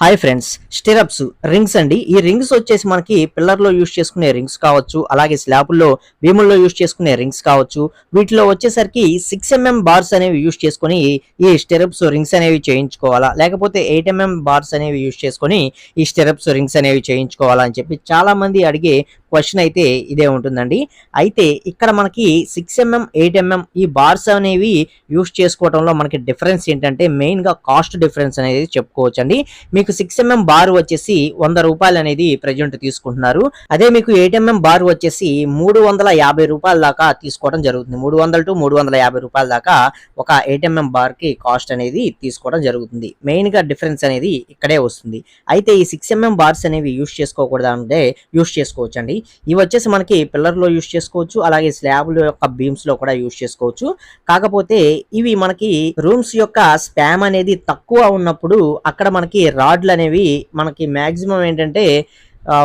Hi friends stirrups rings అండి. ఈ rings వచ్చేసి మనకి పిల్లర్లో యూస్ చేసుకునే రింగ్స్ కావచ్చు అలాగే స్లాబుల్లో భీముల్లో యూస్ చేసుకునే రింగ్స్ కావచ్చు. వీటిలో వచ్చేసరికి సిక్స్ ఎంఎం బార్స్ అనేవి యూస్ చేసుకొని ఈ స్టిరప్స్ రింగ్స్ అనేవి చేయించుకోవాలా. లేకపోతే ఎయిట్ ఎంఎం బార్స్ అనేవి యూస్ చేసుకొని ఈ స్టిరప్స్ రింగ్స్ అనేవి చేయించుకోవాలా అని చెప్పి చాలా మంది అడిగే క్వశ్చన్ అయితే ఇదే ఉంటుందండి. అయితే ఇక్కడ మనకి సిక్స్ ఎంఎం ఎయిట్ ఎంఎం ఈ బార్స్ అనేవి యూస్ చేసుకోవడంలో మనకి డిఫరెన్స్ ఏంటంటే మెయిన్గా కాస్ట్ డిఫరెన్స్ అనేది చెప్పుకోవచ్చు అండి మీకు సిక్స్ ఎంఎం బార్ వచ్చేసి వంద రూపాయలు అనేది ప్రజెంట్ తీసుకుంటున్నారు. అదే మీకు ఎయిట్ ఎంఎం బార్ వచ్చేసి మూడు వందల యాభై రూపాయల దాకా తీసుకోవడం జరుగుతుంది. మూడు వందల టు మూడు వందల యాభై రూపాయల దాకా ఒక ఎయిట్ ఎంఎం బార్కి కాస్ట్ అనేది తీసుకోవడం జరుగుతుంది. మెయిన్గా డిఫరెన్స్ అనేది ఇక్కడే వస్తుంది. అయితే ఈ సిక్స్ ఎంఎం బార్స్ అనేవి యూస్ చేసుకోకూడదు అంటే యూస్ చేసుకోవచ్చు అండి ఇవి వచ్చేసి మనకి పిల్లర్లో యూస్ చేసుకోవచ్చు అలాగే స్లాబ్ యొక్క బీమ్స్లో కూడా యూస్ చేసుకోవచ్చు. కాకపోతే ఇవి మనకి రూమ్స్ యొక్క స్పామ్ అనేది తక్కువ ఉన్నప్పుడు అక్కడ మనకి రాడ్లు అనేవి మనకి మాక్సిమం ఏంటంటే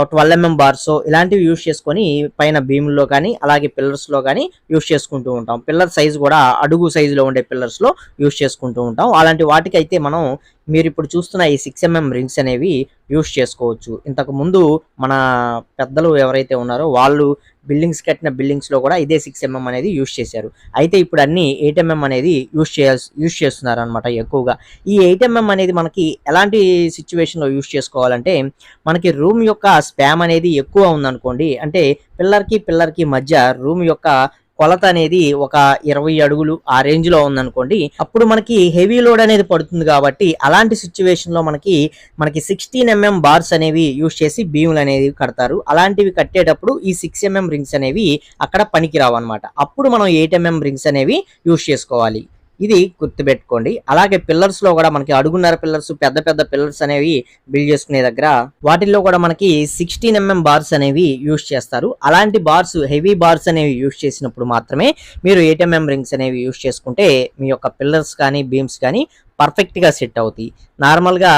ట్వెల్వ్ ఎంఎం బార్స్ ఇలాంటివి యూస్ చేసుకొని పైన భీముల్లో కానీ అలాగే పిల్లర్స్లో కానీ యూస్ చేసుకుంటూ ఉంటాం. పిల్లర్ సైజ్ కూడా అడుగు సైజులో ఉండే పిల్లర్స్లో యూస్ చేసుకుంటూ ఉంటాం. అలాంటి వాటికి అయితే మనం మీరు ఇప్పుడు చూస్తున్న ఈ సిక్స్ ఎంఎం రింగ్స్ అనేవి యూస్ చేసుకోవచ్చు. ఇంతకు ముందు మన పెద్దలు ఎవరైతే ఉన్నారో వాళ్ళు బిల్డింగ్స్ కట్టిన బిల్డింగ్స్లో కూడా ఇదే సిక్స్ ఎంఎం అనేది యూస్ చేశారు. అయితే ఇప్పుడు అన్ని ఎయిట్ ఎంఎం అనేది యూస్ చేయాల్సి యూస్ చేస్తున్నారు అనమాట ఎక్కువగా. ఈ ఎయిట్ ఎంఎం అనేది మనకి ఎలాంటి సిచ్యువేషన్లో యూస్ చేసుకోవాలంటే మనకి రూమ్ యొక్క స్పామ్ అనేది ఎక్కువ ఉందనుకోండి అంటే పిల్లర్కి పిల్లర్కి మధ్య రూమ్ యొక్క కొలత అనేది ఒక ఇరవై అడుగులు ఆ రేంజ్లో ఉందనుకోండి అప్పుడు మనకి హెవీ లోడ్ అనేది పడుతుంది కాబట్టి అలాంటి సిచ్యువేషన్లో మనకి మనకి సిక్స్టీన్ ఎంఎం బార్స్ అనేవి యూజ్ చేసి బీములు అనేవి కడతారు. అలాంటివి కట్టేటప్పుడు ఈ సిక్స్ ఎంఎం రింగ్స్ అనేవి అక్కడ పనికిరావు అనమాట అప్పుడు మనం ఎయిట్ ఎంఎం రింగ్స్ అనేవి యూస్ చేసుకోవాలి. ఇది గుర్తుపెట్టుకోండి. అలాగే పిల్లర్స్లో కూడా మనకి అడుగున్నర పిల్లర్స్ పెద్ద పెద్ద పిల్లర్స్ అనేవి బిల్డ్ చేసుకునే దగ్గర వాటిల్లో కూడా మనకి సిక్స్టీన్ ఎంఎం బార్స్ అనేవి యూస్ చేస్తారు. అలాంటి బార్స్ హెవీ బార్స్ అనేవి యూస్ చేసినప్పుడు మాత్రమే మీరు ఎయిట్ రింగ్స్ mm అనేవి యూస్ చేసుకుంటే మీ యొక్క పిల్లర్స్ కానీ బీమ్స్ కానీ పర్ఫెక్ట్గా సెట్ అవుతాయి. నార్మల్గా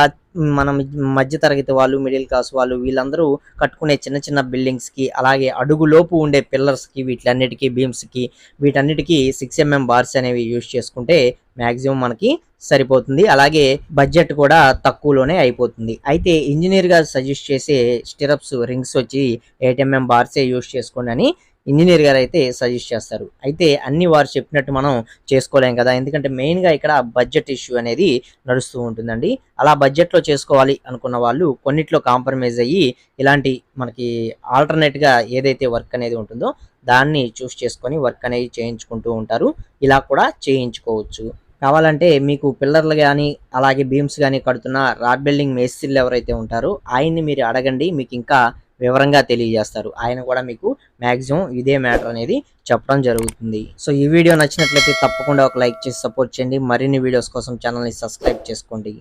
మనం మధ్య తరగతి వాళ్ళు మిడిల్ క్లాస్ వాళ్ళు వీళ్ళందరూ కట్టుకునే చిన్న చిన్న బిల్డింగ్స్కి అలాగే అడుగులోపు ఉండే పిల్లర్స్కి వీటిలన్నిటికీ బీమ్స్కి వీటన్నిటికీ సిక్స్ ఎంఎం బార్స్ అనేవి యూజ్ చేసుకుంటే మ్యాక్సిమం మనకి సరిపోతుంది. అలాగే బడ్జెట్ కూడా తక్కువలోనే అయిపోతుంది. అయితే ఇంజనీర్గా సజెస్ట్ చేసే స్టిరప్స్ రింగ్స్ వచ్చి ఎయిట్ ఎంఎం బార్సే యూజ్ చేసుకోండి అని ఇంజనీర్ గారు అయితే సజెస్ట్ చేస్తారు. అయితే అన్ని వారు చెప్పినట్టు మనం చేసుకోలేం కదా. ఎందుకంటే మెయిన్గా ఇక్కడ బడ్జెట్ ఇష్యూ అనేది నడుస్తూ ఉంటుందండి. అలా బడ్జెట్లో చేసుకోవాలి అనుకున్న వాళ్ళు కొన్నిట్లో కాంప్రమైజ్ అయ్యి ఇలాంటి మనకి ఆల్టర్నేట్గా ఏదైతే వర్క్ అనేది ఉంటుందో దాన్ని చూస్ చేసుకొని వర్క్ అనేది చేయించుకుంటూ ఉంటారు. ఇలా కూడా చేయించుకోవచ్చు. కావాలంటే మీకు పిల్లర్లు కానీ అలాగే బీమ్స్ కానీ కడుతున్న రాడ్ బిల్డింగ్ మేస్త్రీలు ఎవరైతే ఉంటారో ఆయన్ని మీరు అడగండి. మీకు ఇంకా వివరంగా తెలియజేస్తారు. ఆయన కూడా మీకు మ్యాక్సిమం ఇదే మ్యాటర్ అనేది చెప్పడం జరుగుతుంది. సో ఈ వీడియో నచ్చినట్లయితే తప్పకుండా ఒక లైక్ చేసి సపోర్ట్ చేయండి. మరిన్ని వీడియోస్ కోసం ఛానల్ని సబ్స్క్రైబ్ చేసుకోండి.